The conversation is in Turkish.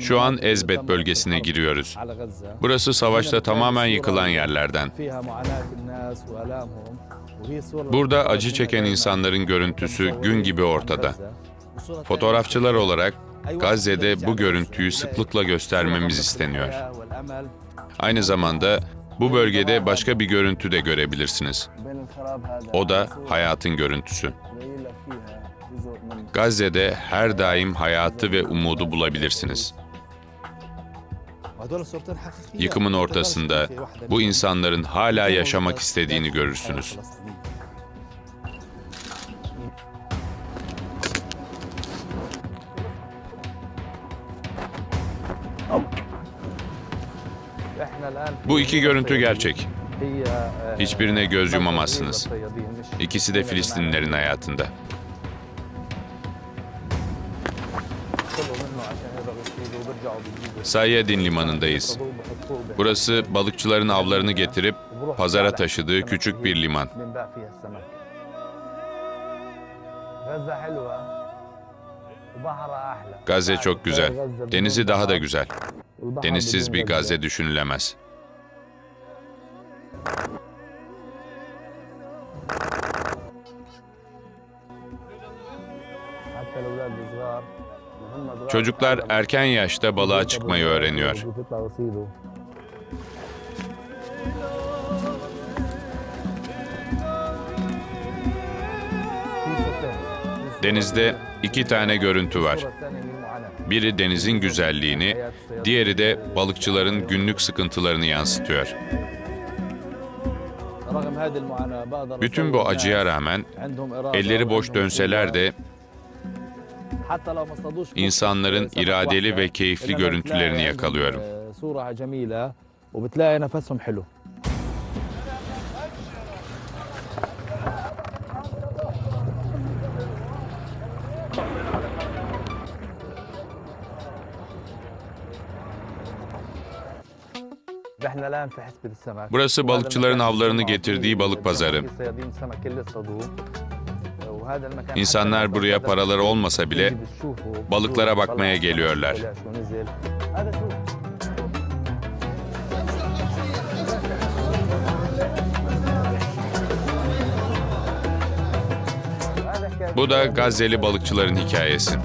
Şu an Ezbet bölgesine giriyoruz. Burası savaşta tamamen yıkılan yerlerden. Burada acı çeken insanların görüntüsü gün gibi ortada. Fotoğrafçılar olarak Gazze'de bu görüntüyü sıklıkla göstermemiz isteniyor. Aynı zamanda bu bölgede başka bir görüntü de görebilirsiniz. O da hayatın görüntüsü. Gazze'de her daim hayatı ve umudu bulabilirsiniz. Yıkımın ortasında bu insanların hala yaşamak istediğini görürsünüz. Bu iki görüntü gerçek. Hiçbirine göz yumamazsınız. İkisi de Filistinlilerin hayatında. Sayyadin limanındayız. Burası balıkçıların avlarını getirip pazara taşıdığı küçük bir liman. Gazze çok güzel. Denizi daha da güzel. Denizsiz bir Gazze düşünülemez. Çocuklar erken yaşta balığa çıkmayı öğreniyor. Denizde iki tane görüntü var. Biri denizin güzelliğini, diğeri de balıkçıların günlük sıkıntılarını yansıtıyor. Bütün bu acıya rağmen elleri boş dönseler de İnsanların iradeli ve keyifli görüntülerini yakalıyorum. Burası balıkçıların avlarını getirdiği balık pazarı. İnsanlar buraya paraları olmasa bile balıklara bakmaya geliyorlar. Bu da Gazze'li balıkçıların hikayesi.